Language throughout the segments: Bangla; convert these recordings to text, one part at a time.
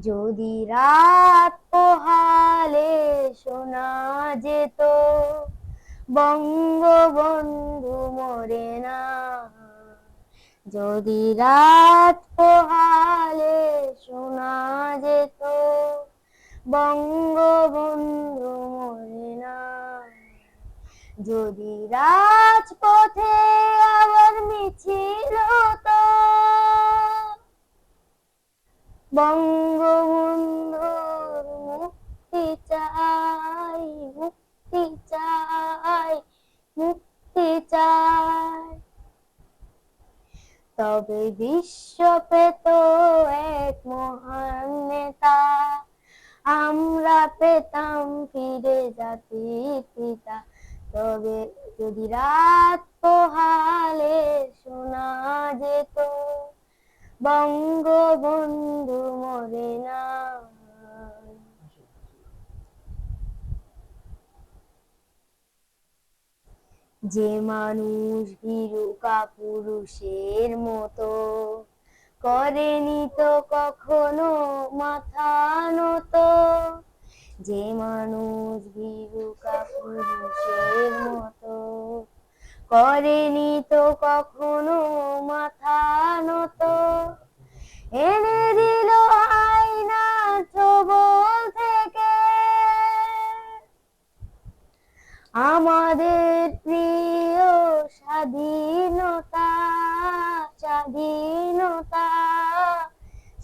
যদি রাত পোহালে শোনা যেত, বঙ্গবন্ধু মরে না। যদি রাত পোহালে শোনা যেত, বঙ্গবন্ধু মরে না। যদি রাজপথে আবার মিছিল হতো বঙ্গবন্ধুর মুক্তি চাই মুক্তি চাই মুক্তি চাই তবে বিশ্ব পেত এক মহান নেতা। আমরা পেতাম ফিরে জাতির পিতা। তবে যদি রাত পোহালে শোনা যেত, বঙ্গবন্ধু মরে না যে মানুষ ভীরু কাপুরুষের মতো করেনি তো কখনো মাথা নত। যে মানুষ ভীরু কাপুরুষের মতো করেনি তো কখনো মাথা আমাদের প্রিয় স্বাধীনতা স্বাধীনতা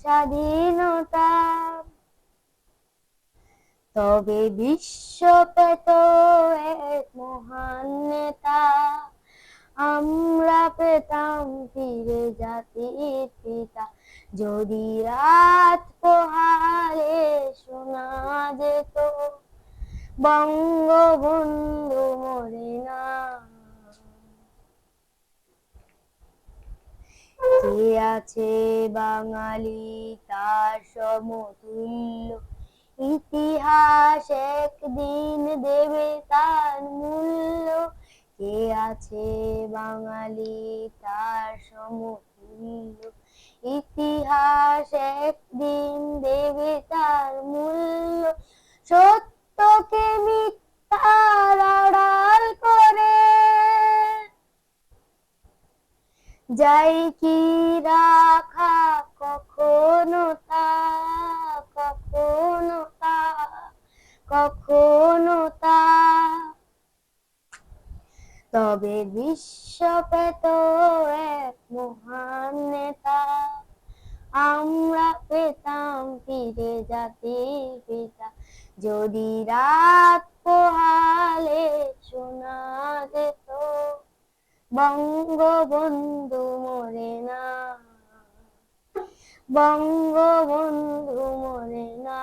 স্বাধীনতা। তবে বিশ্ব পেত এক মহান নেতা, আমরা পেতাম ফিরে জাতির পিতা। যদি রাত পোহালে বঙ্গবন্ধু মরে না আছে বাঙালি, তার সমতুল্য। ইতিহাস একদিন দেবে তার মূল্য। কে আছে বাঙালি, তার সমতুল্য। ইতিহাস একদিন দেবে তার মূল্য। যাই কি রাখা, কখনো তা কখনো তা কখনো তা। তবে বিশ্ব পেত এক মহান নেতা। আমরা পেতাম ফিরে জাতির পিতা। যদি রাত বঙ্গবন্ধু মরে না। বঙ্গবন্ধু মরে না।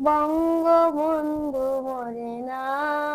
বঙ্গবন্ধু মরে না।